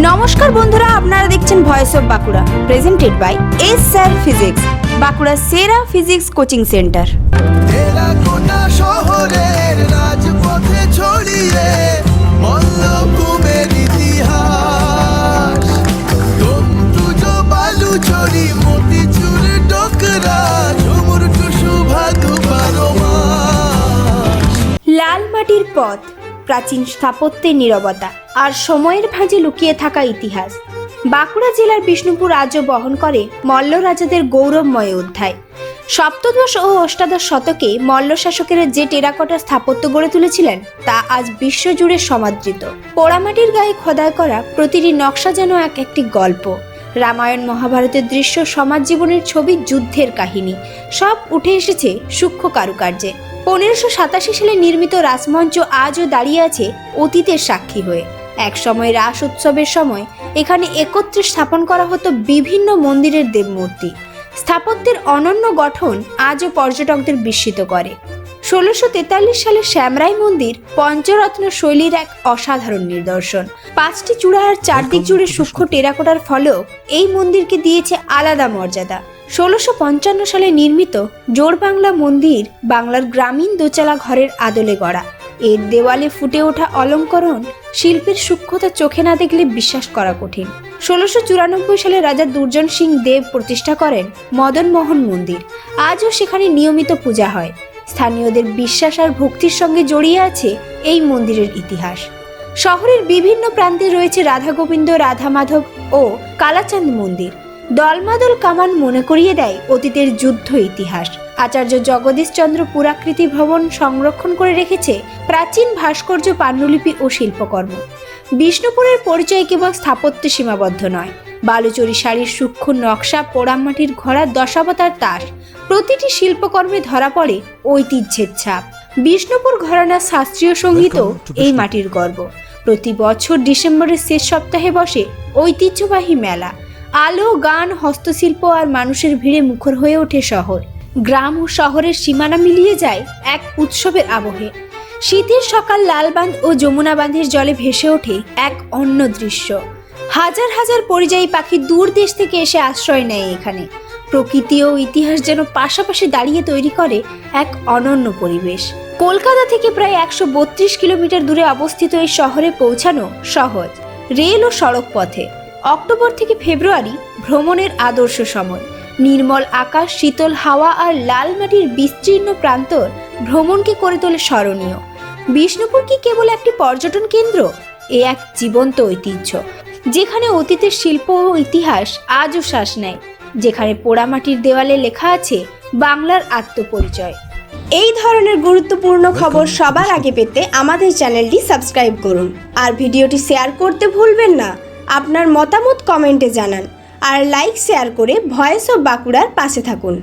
নমস্কার বন্ধুরা আপনারা দেখছেন voice of Bankura presented by S sir physics Bankura সেরা ফিজিক্স কোচিং সেন্টার শহরের রাজপথে ছড়িয়ে লাল মাটির পথ প্রাচীন স্থাপত্যের নীরবতা আর সময়ের ভাঁজে লুকিয়ে থাকা ইতিহাস। বাঁকুড়া জেলার বিষ্ণুপুর আজও বহন করে মল্ল রাজাদের গৌরবময় অধ্যায়। সপ্তদশ ও অষ্টাদশ শতকে মল্ল শাসকেরা যে টেরাকোটা স্থাপত্য গড়ে তুলেছিলেন, তা আজ বিশ্বজুড়ে সমাদৃত। পোড়ামাটির গায়ে খোদাই করা প্রতিটি নকশা যেন এক একটি গল্প। রামায়ণ মহাভারতের দৃশ্য সমাজ জীবনের ছবি যুদ্ধের কাহিনী। সব উঠে এসেছে সূক্ষ্ম কারুকার্যে। পনেরোশো সাতাশি সালে নির্মিত রাসমঞ্চ আজও দাঁড়িয়ে আছে অতীতের সাক্ষী হয়ে। এক সময় রাস উৎসবের সময় এখানে একত্রে স্থাপন করা হতো বিভিন্ন মন্দিরের দেবমূর্তি। স্থাপত্যের অনন্য গঠন আজও পর্যটকদের বিস্মিত করে। ষোলোশো তেতাল্লিশ সালে শ্যামরাই মন্দির পঞ্চরত্ন শৈলীর এক অসাধারণ নিদর্শন। পাঁচটি চূড়া আর চারদিক জুড়ে সূক্ষ্ম টেরাকোটার ফলেও এই মন্দিরকে দিয়েছে আলাদা মর্যাদা। ষোলোশো পঞ্চান্ন সালে নির্মিত জোর বাংলা মন্দির বাংলার গ্রামীণ দোচালা ঘরের আদলে গড়া। এর দেওয়ালে ফুটে ওঠা অলঙ্করণ শিল্পের সূক্ষ্মতা চোখে না দেখলে বিশ্বাস করা কঠিন। ষোলোশো চুরানব্বই সালে রাজা দুর্জন সিং দেব প্রতিষ্ঠা করেন মদন মোহন মন্দির। আজও সেখানে নিয়মিত পূজা হয়। স্থানীয়দের বিশ্বাস আর ভক্তির সঙ্গে জড়িয়ে আছে এই মন্দিরের ইতিহাস। শহরের বিভিন্ন প্রান্তে রয়েছে রাধা গোবিন্দ, রাধা মাধব ও কালাচাঁদ মন্দির। দলমাদল কামান মনে করিয়ে দেয় অতীতের যুদ্ধ ইতিহাস। আচার্য জগদীশ চন্দ্র পুরাকৃতি ভবন সংরক্ষণ করে রেখেছে প্রাচীন ভাস্কর্য, পাণ্ডুলিপি ও শিল্পকর্ম। বিষ্ণুপুরের পরিচয় কেবল স্থাপত্যে সীমাবদ্ধ নয় বালুচরি শাড়ির সূক্ষ্ম নকশা পোড়ামাটির ঘোড়ার দশাবতার তাস প্রতিটি শিল্পকর্মে ধরা পড়ে ঐতিহ্যের ছাপ। বিষ্ণুপুর ঘরানার শাস্ত্রীয় সঙ্গীতও এই মাটির গর্ব। প্রতি বছর ডিসেম্বরের শেষ সপ্তাহে বসে ঐতিহ্যবাহী মেলা। আলো গান হস্তশিল্প আর মানুষের ভিড়ে মুখর হয়ে ওঠে শহর। গ্রাম ও শহরের সীমানা মিলিয়ে যায় এক উৎসবের আবহে। শীতের সকাল লালবাঁধ ও যমুনা বাঁধের জলে ভেসে ওঠে এক অন্য দৃশ্য। হাজার হাজার পরিযায়ী পাখি দূর দেশ থেকে এসে আশ্রয় নেয় এখানে। প্রকৃতি ও ইতিহাস যেন পাশাপাশি দাঁড়িয়ে তৈরি করে এক অনন্য পরিবেশ। কলকাতা থেকে প্রায় একশো বত্রিশ কিলোমিটার দূরে অবস্থিত এই শহরে পৌঁছানো সহজ। রেল ও সড়ক পথে। অক্টোবর থেকে ফেব্রুয়ারি ভ্রমণের আদর্শ সময়। নির্মল আকাশ, শীতল হাওয়া আর লাল মাটির বিস্তীর্ণ প্রান্তর ভ্রমণকে করে তোলে স্মরণীয়। বিষ্ণুপুর কি কেবল একটি পর্যটন কেন্দ্র? এ এক জীবন্ত ঐতিহ্য। যেখানে অতীতের শিল্প ও ইতিহাস আজও শ্বাস নেয় যেখানে পোড়ামাটির দেওয়ালে লেখা আছে বাংলার আত্মপরিচয়। এই ধরনের গুরুত্বপূর্ণ খবর সবার আগে পেতে আমাদের চ্যানেলটি সাবস্ক্রাইব করুন। আর ভিডিওটি শেয়ার করতে ভুলবেন না। আপনার মতামত কমেন্টে জানান। আর লাইক শেয়ার করে ভয়েস অফ বাঁকুড়ার পাশে থাকুন।